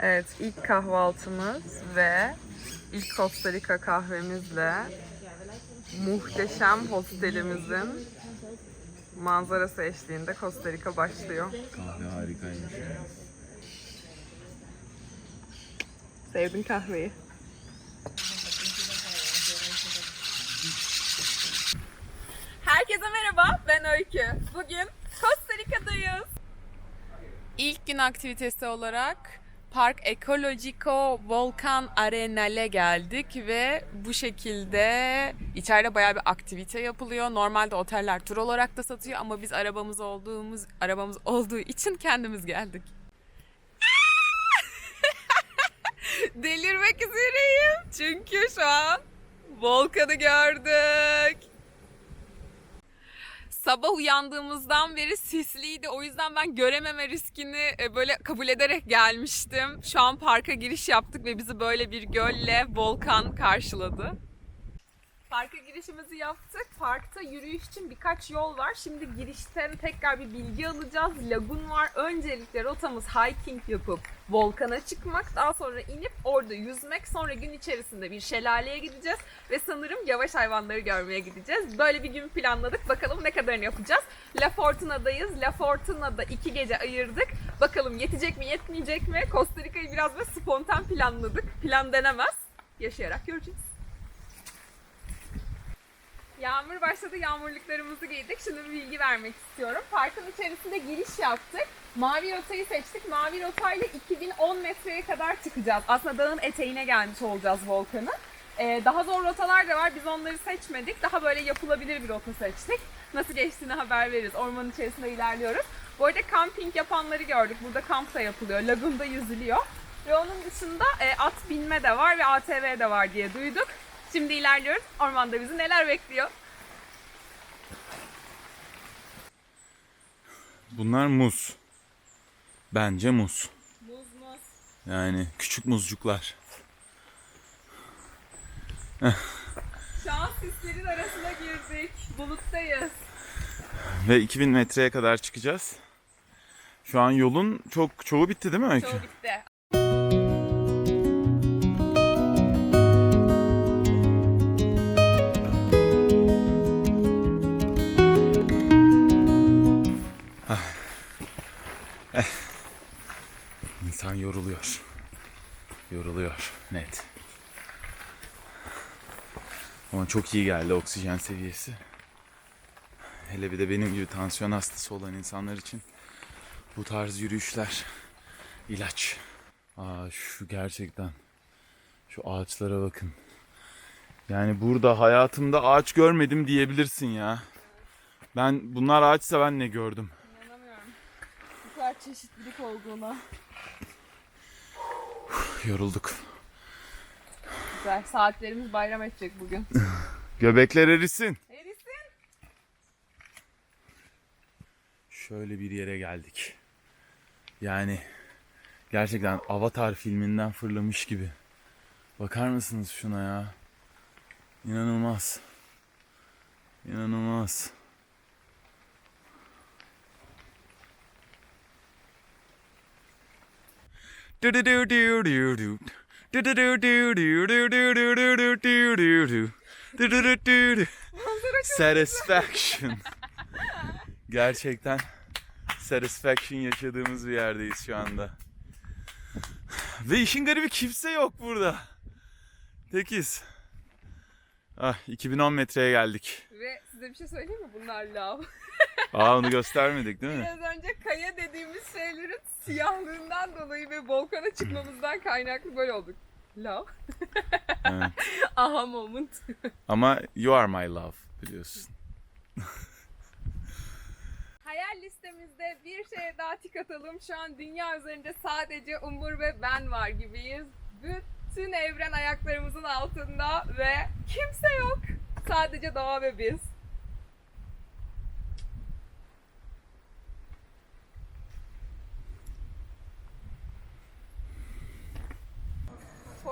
Evet, ilk kahvaltımız ve ilk Costa Rica kahvemizle muhteşem hostelimizin manzarası eşliğinde Costa Rica başlıyor. Kahve harikaymış. Sevdin kahveyi. Herkese merhaba, ben Öykü. Bugün Costa Rica'dayız. İlk gün aktivitesi olarak Park Ecologico Volcan Arenal'e geldik ve bu şekilde içeride bayağı bir aktivite yapılıyor. Normalde oteller tur olarak da satıyor ama biz arabamız olduğumuz arabamız olduğu için kendimiz geldik. Delirmek üzereyim. Çünkü şu an volkanı gördük. Sabah uyandığımızdan beri sisliydi. O yüzden ben görememe riskini e, böyle kabul ederek gelmiştim. Şu an parka giriş yaptık ve bizi böyle bir gölle volkan karşıladı. Parka girişimizi yaptık. Parkta yürüyüş için birkaç yol var. Şimdi girişten tekrar bir bilgi alacağız. Lagun var. Öncelikle rotamız hiking yapıp volkana çıkmak. Daha sonra inip orada yüzmek. Sonra gün içerisinde bir şelaleye gideceğiz. Ve sanırım yavaş hayvanları görmeye gideceğiz. Böyle bir gün planladık. Bakalım ne kadarını yapacağız. La Fortuna'dayız. La Fortuna'da iki gece ayırdık. Bakalım yetecek mi yetmeyecek mi? Costa Rica'yı biraz böyle spontan planladık. Plan denemez. Yaşayarak göreceğiz. Yağmur başladı, yağmurluklarımızı giydik. Şimdi bir bilgi vermek istiyorum. Parkın içerisinde giriş yaptık. Mavi rotayı seçtik. Mavi rotayla 2010 metreye kadar çıkacağız. Aslında dağın eteğine gelmiş olacağız volkanın. Ee, daha zor rotalar da var. Biz onları seçmedik. Daha böyle yapılabilir bir rota seçtik. Nasıl geçtiğini haber veririz. Ormanın içerisinde ilerliyoruz. Bu arada kamping yapanları gördük. Burada kamp da yapılıyor. Lagunda yüzülüyor. Ve onun dışında e, at binme de var ve ATV de var diye duyduk. Şimdi ilerliyoruz. Ormanda bizi neler bekliyor? Bunlar muz. Bence muz. Muz muz. Yani küçük muzcuklar. Şu an sislerin arasına girdik. Buluttayız. Ve 2000 metreye kadar çıkacağız. Şu an yolun çok çoğu bitti değil mi Öykü? Çoğu bitti. Yoruluyor net. Ama çok iyi geldi oksijen seviyesi. Hele bir de benim gibi tansiyon hastası olan insanlar için bu tarz yürüyüşler ilaç. Aa şu gerçekten şu ağaçlara bakın. Yani burada hayatımda ağaç görmedim diyebilirsin ya. Ben bunlar ağaçsa ben ne gördüm? İnanamıyorum. Bu kadar çeşitlilik olduğuna. Yorulduk. Güzel. Saatlerimiz bayram edecek bugün. Göbekler erisin. Erisin. Şöyle bir yere geldik. Yani gerçekten Avatar filminden fırlamış gibi. Bakar mısınız şuna ya? İnanılmaz. İnanılmaz. Satisfaction. Gerçekten satisfaction yaşadığımız bir yerdeyiz şu anda. Ve işin garibi kimse yok burada. Tekiz. Ah 2010 metreye geldik. Ve size bir şey söyleyeyim mi? Bunlar lav. Aa onu göstermedik değil mi? Biraz önce kaya dediğimiz şeylerin siyahlığından dolayı ve volkana çıkmamızdan kaynaklı böyle olduk. Evet. Aha moment. Ama you are my love biliyorsun. Hayal listemizde bir şeye daha tik atalım. Şu an dünya üzerinde sadece Umur ve ben var gibiyiz. Bütün evren ayaklarımızın altında ve kimse yok. Sadece doğa ve biz.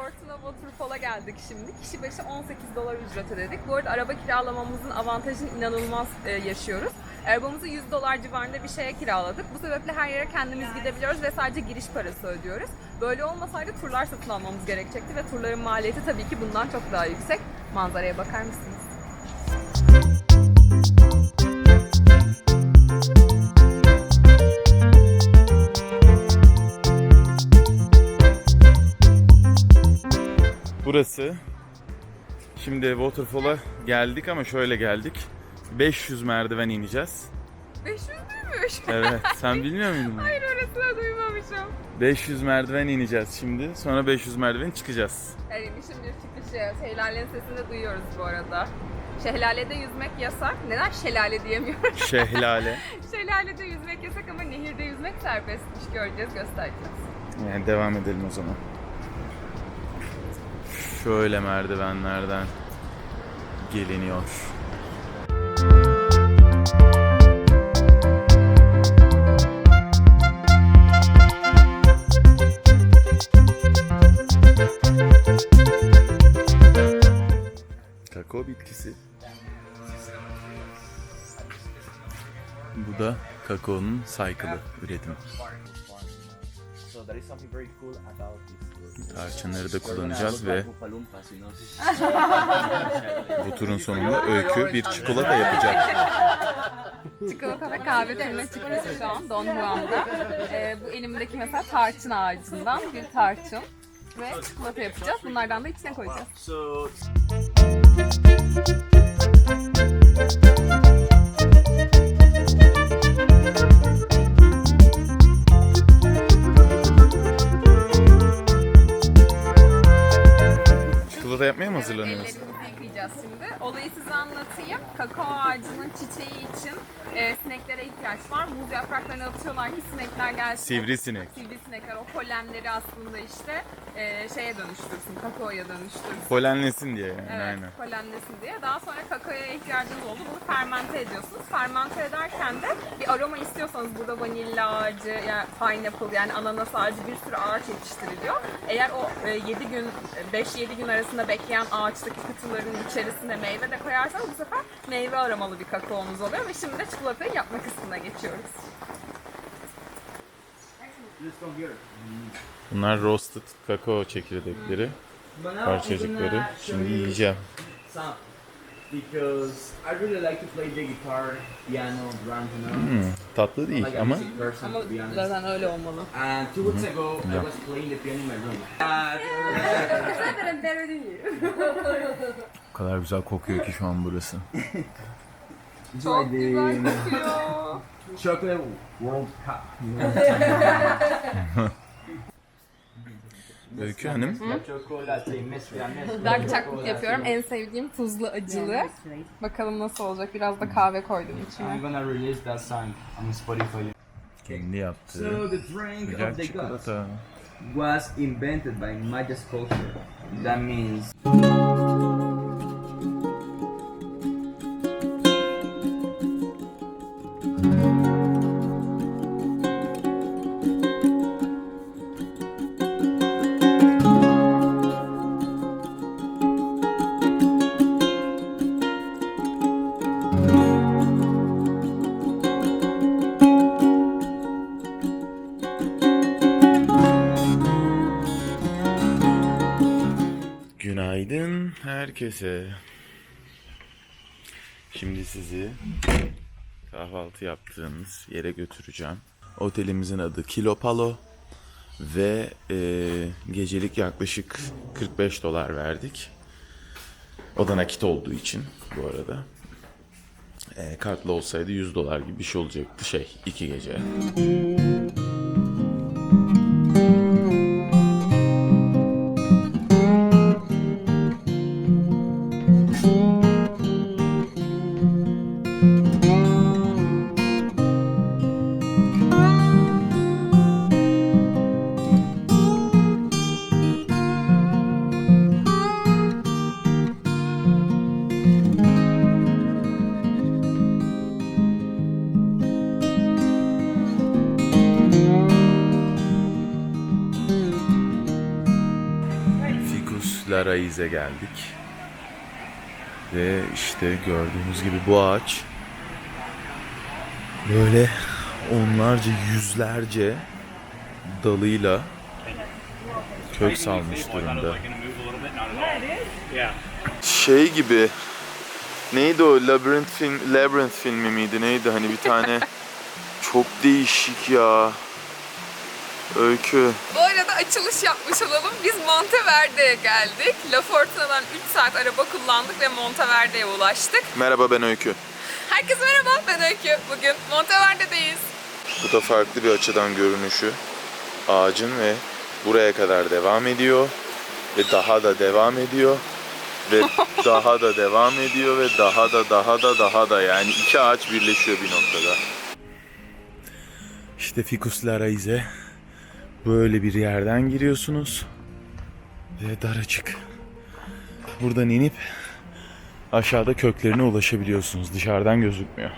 Fortuna Waterfall'a geldik şimdi. Kişi başı 18 dolar ücret ödedik. Bu arada araba kiralamamızın avantajını inanılmaz e, yaşıyoruz. Arabamızı 100 dolar civarında bir şeye kiraladık. Bu sebeple her yere kendimiz gidebiliyoruz ve sadece giriş parası ödüyoruz. Böyle olmasaydı turlar satın almamız gerekecekti ve turların maliyeti tabii ki bundan çok daha yüksek. Manzaraya bakar mısınız? Burası. Şimdi Waterfall'a geldik ama şöyle geldik. 500 merdiven ineceğiz. 500 müymüş? Evet, sen bilmiyor muydun? Hayır orasını duymamışım. 500 merdiven ineceğiz şimdi. Sonra 500 merdiven çıkacağız. Erimişim bir çıkışı. Şelalenin sesini de duyuyoruz bu arada. Şelalede yüzmek yasak. Neden şelale diyemiyorum? Şehlale. Şelalede yüzmek yasak ama nehirde yüzmek serbestmiş. Göreceğiz, göstereceğiz. Yani devam edelim o zaman. Şöyle merdivenlerden geliniyor. Kakao bitkisi. Bu da kakaonun saykılı üretimi. So there is something very cool about this. Tarçınları da kullanacağız ve bu turun sonunda Öykü bir çikolata yapacak. Çikolata ve kahve türüne çıktık şu an Don Juan'da. Ee, bu elimdeki mesela tarçın ağacından bir tarçın ve çikolata yapacağız. Bunlardan da içine koyacağız. Kakao ağacının çiçeği için ihtiyaç var. Muz yapraklarını atıyorlar ki sinekler gelsin. Sivrisinek. Sivrisinekler o polenleri aslında işte e, şeye dönüştürsün, kakaoya dönüştürsün. Polenlesin diye yani Evet, aynen. polenlesin diye. Daha sonra kakaoya ihtiyacınız oldu. Bunu fermente ediyorsunuz. Fermente ederken de bir aroma istiyorsanız burada vanilya ağacı, yani pineapple yani ananas ağacı bir sürü ağaç yetiştiriliyor. Eğer o 7 gün, 5-7 gün arasında bekleyen ağaçtaki kıtıların içerisine meyve de koyarsanız bu sefer meyve aromalı bir kakaonuz oluyor ve şimdi de çikolatayı yapma kısmına geçiyoruz. come here. Bunlar roasted kakao çekirdekleri, now parçacıkları. Şimdi yiyeceğim. some because I really like to play the guitar, piano, drums, you know. Hmm, tatlı değil Like ama person, Ama zaten öyle olmalı. And two weeks ago, I was playing the piano in my room. o kadar güzel kokuyor ki şu an burası. Çok güzel kokuyor. chocolate World Cup. Öykü Hanım, mezcla. Dark chocolate yapıyorum. En sevdiğim tuzlu acılı. Bakalım nasıl olacak. Biraz da kahve koydum I'm içine. gonna release that song on Spotify. kendi yaptığı So the drink of the gods çikolata. was invented by Maya culture. That means herkese. Şimdi sizi kahvaltı yaptığımız yere götüreceğim. Otelimizin adı Kilo Palo ve e, gecelik yaklaşık 45 dolar verdik. O da nakit olduğu için bu arada. E, kartlı olsaydı 100 dolar gibi bir şey olacaktı şey iki gece. Ficus Laraiz'e geldik. Ve işte gördüğünüz gibi bu ağaç Böyle onlarca yüzlerce dalıyla kök salmış durumda. Şey gibi neydi o Labyrinth film Labyrinth filmi miydi neydi hani bir tane çok değişik ya. Öykü. Bu arada açılış yapmış olalım. Biz Monteverde'ye geldik. La Fortuna'dan 3 saat araba kullandık ve Monteverde'ye ulaştık. Merhaba ben Öykü. Herkese merhaba, ben Öykü. Bugün Monteverde'deyiz. Bu da farklı bir açıdan görünüşü. Ağacın ve buraya kadar devam ediyor. Ve daha da devam ediyor. Ve daha da devam ediyor ve daha da daha da daha da yani iki ağaç birleşiyor bir noktada. İşte Ficus Laraize böyle bir yerden giriyorsunuz ve dar açık. Buradan inip aşağıda köklerine ulaşabiliyorsunuz. Dışarıdan gözükmüyor.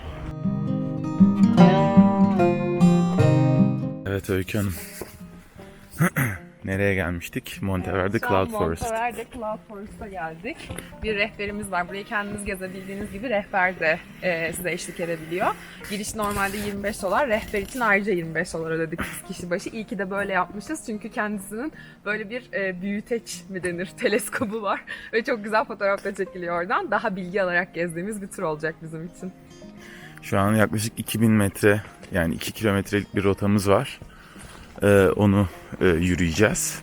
Evet Öykü Hanım. Nereye gelmiştik? Monteverde Cloud Forest. Monteverde Cloud Forest'a geldik. Bir rehberimiz var. Burayı kendiniz gezebildiğiniz gibi rehber de e, size eşlik edebiliyor. Giriş normalde 25 dolar. Rehber için ayrıca 25 dolar ödedik kişi başı. İyi ki de böyle yapmışız. Çünkü kendisinin böyle bir e, büyüteç mi denir teleskobu var. Ve çok güzel fotoğraf da çekiliyor oradan. Daha bilgi alarak gezdiğimiz bir tur olacak bizim için. Şu an yaklaşık 2000 metre yani 2 kilometrelik bir rotamız var. Ee, onu e, yürüyeceğiz.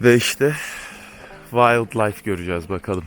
Ve işte wildlife göreceğiz bakalım.